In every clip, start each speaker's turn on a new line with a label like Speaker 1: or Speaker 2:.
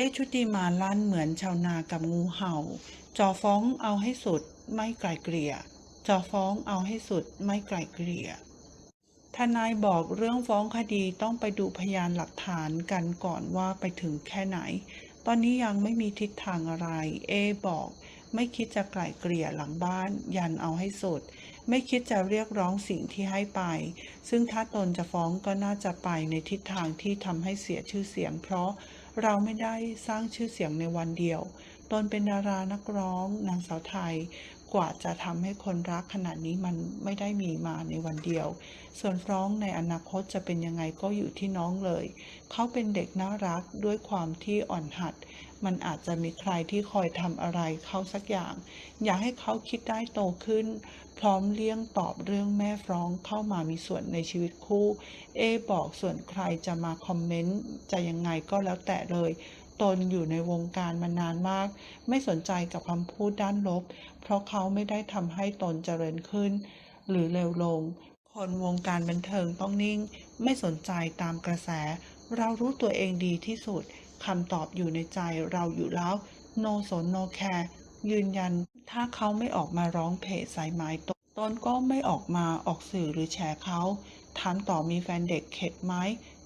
Speaker 1: เอชุติมาลั่นเหมือนชาวนากับงูเห่า จอฟ้องเอาให้สุดไม่ไกลเกลี่ย จอฟ้องเอาให้สุดไม่ไกลเกลี่ย ทนายบอกเรื่องฟ้องคดีต้องไปดูพยานหลักฐานกันก่อนว่าไปถึงแค่ไหน ตอนนี้ยังไม่มีทิศทางอะไร เอบอก ไม่คิดจะไกลเกลี่ยหลังบ้าน ยันเอาให้สุด ไม่คิดจะเรียกร้องสิ่งที่ให้ไป ซึ่งถ้าตนจะฟ้องก็น่าจะไปในทิศทางที่ทำให้เสียชื่อเสียงเพราะ เราไม่ได้สร้างชื่อเสียงในวันเดียว ตนเป็นดารานักร้อง นางสาวไทย กว่าจะทำให้คนรักขนาดนี้มันไม่ได้มีมาในวันเดียว ส่วนฟ้องในอนาคตจะเป็นยังไงก็อยู่ที่น้องเลย เขาเป็นเด็กน่ารักด้วยความที่อ่อนหัด มันอาจจะมีใครที่คอยทำอะไรเขาสักอย่าง อยากให้เขาคิดได้โตขึ้น พร้อมเลี่ยงตอบเรื่องแม่ฟ้องเข้ามามีส่วนในชีวิตคู่ เอบอกส่วนใครจะมาคอมเมนต์จะยังไงก็แล้วแต่เลย ตนอยู่ในวงการมานานมาก ไม่สนใจกับคำพูดด้านลบ เพราะเขาไม่ได้ทำให้ตนเจริญขึ้น หรือเร็วลง คนวงการบันเทิงต้องนิ่ง ไม่สนใจตามกระแส เรารู้ตัวเองดีที่สุดคำตอบอยู่ในใจเราอยู่แล้ว no สน no care ยืนยัน ถ้าเขาไม่ออกมาร้องเพจสายไม้ตนก็ไม่ออกมาออกสื่อหรือแชร์เขาถามต่อมีแฟนเด็กเข็ดไหม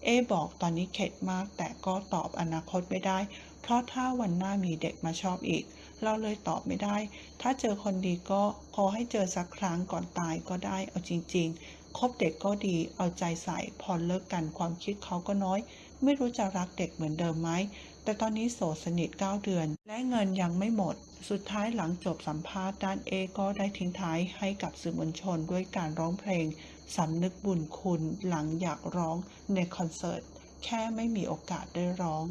Speaker 1: เอบอกตอนนี้เข็ดมากแต่ก็ตอบอนาคตไม่ได้ เพราะถ้าวันหน้ามีเด็กมาชอบอีก เราเลยตอบไม่ได้ ถ้าเจอคนดีก็ขอให้เจอสักครั้งก่อนตายก็ได้เอาจริง ๆ คบเด็กก็ดีเอาใจใส่พอเลิกกันความคิดเขาก็น้อย ไม่รู้จะรักเด็กเหมือนเดิมไหม แต่ตอนนี้โสดสนิท 9 เดือน และเงินยังไม่หมด สุดท้ายหลังจบสัมภาษณ์ด้านเอก็ได้ทิ้งท้ายให้กับสื่อมวลชนด้วยการร้องเพลงสำนึกบุญคุณหลังอยากร้องในคอนเสิร์ต แค่ไม่มีโอกาสได้ร้อง